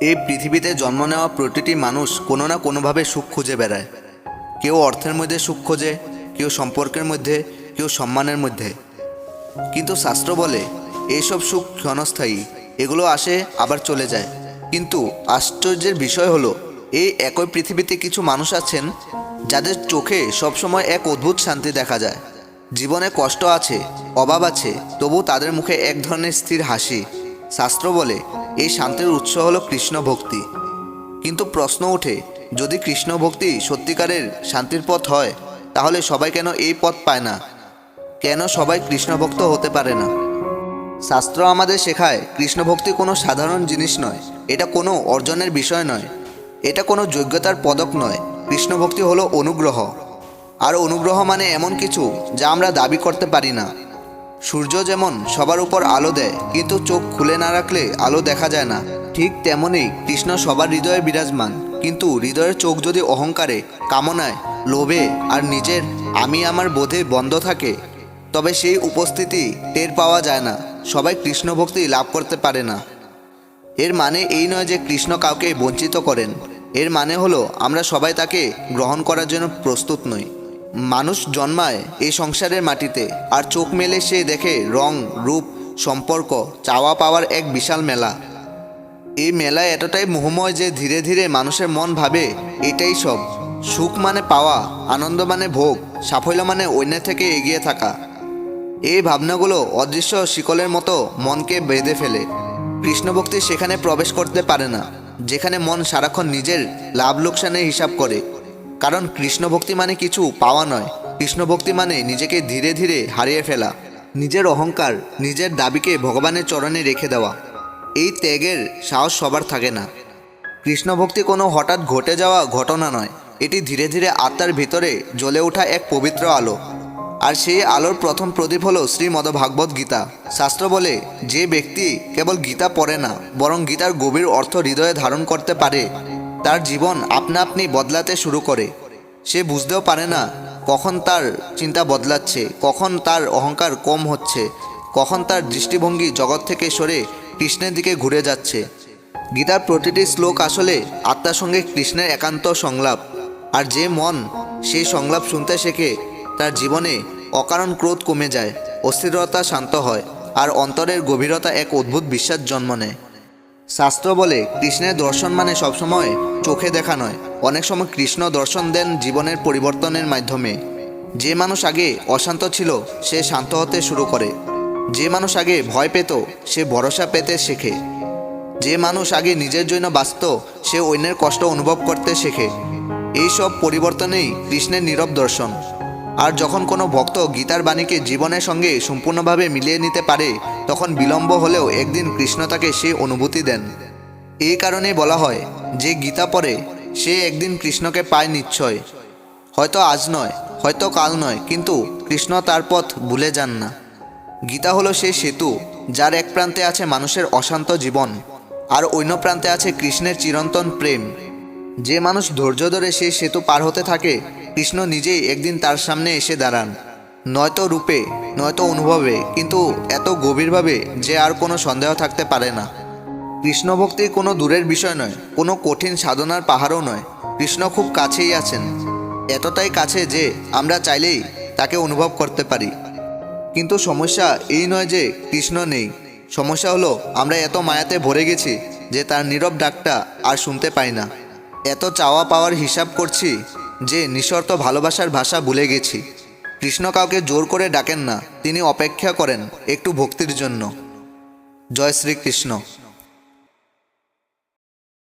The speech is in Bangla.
এই পৃথিবীতে জন্ম নেওয়া প্রতিটি মানুষ কোনো না কোনোভাবে সুখ খুঁজে বেড়ায়। কেউ অর্থের মধ্যে সুখ খোঁজে, কেউ সম্পর্কের মধ্যে, কেউ সম্মানের মধ্যে। কিন্তু শাস্ত্র বলে, এইসব সুখ ক্ষণস্থায়ী, এগুলো আসে, আবার চলে যায়। কিন্তু আশ্চর্যের বিষয় হলো এই একই পৃথিবীতে কিছু মানুষ আছেন, যাদের চোখে সবসময় এক অদ্ভুত শান্তি দেখা যায়। জীবনে কষ্ট আছে, অভাব আছে, তবু তাদের মুখে এক ধরনের স্থির হাসি। শাস্ত্র বলে এই শান্তির উৎস হলো কৃষ্ণ ভক্তি কিন্তু প্রশ্ন ওঠে, যদি কৃষ্ণ ভক্তি সত্যিকারের শান্তির পথ হয়, তাহলে সবাই কেন এই পথ পায় না? কেন সবাই কৃষ্ণভক্ত হতে পারে না? শাস্ত্র আমাদের শেখায় কৃষ্ণ ভক্তি কোনো সাধারণ জিনিস নয়, এটা কোনো অর্জনের বিষয় নয়, এটা কোনো যোগ্যতার পদক নয় কৃষ্ণ ভক্তি হলো অনুগ্রহ। আর অনুগ্রহ মানে এমন কিছু যা আমরা দাবি করতে পারি না। সূর্য যেমন সবার উপর আলো দেয়, কিন্তু চোখ খুলে না রাখলে আলো দেখা যায় না। ঠিক তেমনই কৃষ্ণ সবার হৃদয়ে বিরাজমান, কিন্তু হৃদয়ের চোখ যদি অহংকারে, কামনায়, লোভে আর নিজের আমি আমার বোধে বন্ধ থাকে, তবে সেই উপস্থিতি টের পাওয়া যায় না, সবাই কৃষ্ণ ভক্তি লাভ করতে পারে না। এর মানে এই নয় যে কৃষ্ণ কাউকে বঞ্চিত করেন, এর মানে হলো আমরা সবাই তাকে গ্রহণ করার জন্য প্রস্তুত নই। মানুষ জন্মায় এই সংসারের মাটিতে, আর চোখ মেলে সে দেখে রং, রূপ, সম্পর্ক, চাওয়া পাওয়ার এক বিশাল মেলা। এই মেলা এতটাই মোহময় যে ধীরে ধীরে মানুষের মন ভাবে, এটাই সব। সুখ মানে পাওয়া, আনন্দ মানে ভোগ, সাফল্য মানে অন্যের থেকে এগিয়ে থাকা। এই ভাবনাগুলো অদৃশ্য শিকলের মতো মনকে বেঁধে ফেলে। কৃষ্ণভক্তি সেখানে প্রবেশ করতে পারে না, যেখানে মন সারাক্ষণ নিজের লাভ লোকসানের হিসাব করে। কারণ কৃষ্ণভক্তি মানে কিছু পাওয়া নয়। কৃষ্ণভক্তি মানে নিজেকে ধীরে ধীরে হারিয়ে ফেলা, নিজের অহংকার, নিজের দাবিকে ভগবানের চরণে রেখে দেওয়া। এই ত্যাগের সাহস সবার থাকে না। কৃষ্ণভক্তি কোনো হঠাৎ ঘটে যাওয়া ঘটনা নয়। এটি ধীরে ধীরে আত্মার ভিতরে জ্বলে ওঠা এক পবিত্র আলো। আর সেই আলোর প্রথম প্রদীপ হলো শ্রীমদ ভাগবত গীতা। শাস্ত্র বলে, যে ব্যক্তি কেবল গীতা পড়ে না, বরং গীতার গভীর অর্থ হৃদয়ে ধারণ করতে পারে। তার জীবন আপনা আপনি বদলাতে শুরু করে। সে বুঝতেও পারে না কখন তার চিন্তা বদলাচ্ছে, কখন তার অহংকার কম হচ্ছে, কখন তার দৃষ্টিভঙ্গি জগৎ থেকে সরে কৃষ্ণের দিকে ঘুরে যাচ্ছে। গীতার প্রতিটি শ্লোক আসলে আত্মার সঙ্গে কৃষ্ণের একান্ত সংলাপ, আর যে মন সেই সংলাপ শুনতে শেখে, তার জীবনে অকারণ ক্রোধ কমে যায়, অস্থিরতা শান্ত হয়, আর অন্তরের গভীরতা এক অদ্ভুত বিশ্বাস জন্ম নেয়। শাস্ত্র বলে, কৃষ্ণের দর্শন মানে সবসময় চোখে দেখা নয়। অনেক সময় কৃষ্ণ দর্শন দেন জীবনের পরিবর্তনের মাধ্যমে। যে মানুষ আগে অশান্ত ছিল, সে শান্ত হতে শুরু করে। যে মানুষ আগে ভয় পেত, সে ভরসা পেতে শেখে। যে মানুষ আগে নিজের জন্য বাঁচত, সে অন্যের কষ্ট অনুভব করতে শেখে। এই সব পরিবর্তনেই কৃষ্ণের নীরব দর্শন। আর যখন কোনো ভক্ত গীতার বাণীকে জীবনের সঙ্গে সম্পূর্ণভাবে মিলিয়ে নিতে পারে তখন বিলম্ব হলেও একদিন কৃষ্ণ তাকে সে অনুভূতি দেন। এই কারণে বলা হয়, যে গীতা পড়ে, সে একদিন কৃষ্ণকে পায় নিশ্চয়। হয়তো আজ নয়, হয়তো কাল নয়, কিন্তু কৃষ্ণ তার পথ ভুলে যান না। গীতা হলো সেই সেতু, যার এক প্রান্তে আছে মানুষের অশান্ত জীবন, আর অন্য প্রান্তে আছে কৃষ্ণের চিরন্তন প্রেম। যে মানুষ ধৈর্য ধরে সেই সেতু পার হতে থাকে, কৃষ্ণ নিজেই একদিন তার সামনে এসে দাঁড়ান। নয়তো রূপে, নয়তো অনুভবে, কিন্তু এত গভীরভাবে যে আর কোনো সন্দেহ থাকতে পারে না। কৃষ্ণভক্তি কোনো দূরের বিষয় নয়, কোনো কঠিন সাধনার পাহাড়ও নয়। কৃষ্ণ খুব কাছেই আছেন। এতটাই কাছে যে আমরা চাইলেই তাকে অনুভব করতে পারি। কিন্তু সমস্যা এই নয় যে কৃষ্ণ নেই। সমস্যা হলো আমরা এত মায়াতে ভরে গেছি যে তার নীরব ডাকটা আর শুনতে পাই না। এত চাওয়া পাওয়ার হিসাব করছি যে নিঃশর্ত ভালোবাসার ভাষা ভুলে গেছি। কৃষ্ণ কাউকে জোর করে ডাকেন না তিনি অপেক্ষা করেন একটু ভক্তির জন্য। জয় শ্রীকৃষ্ণ।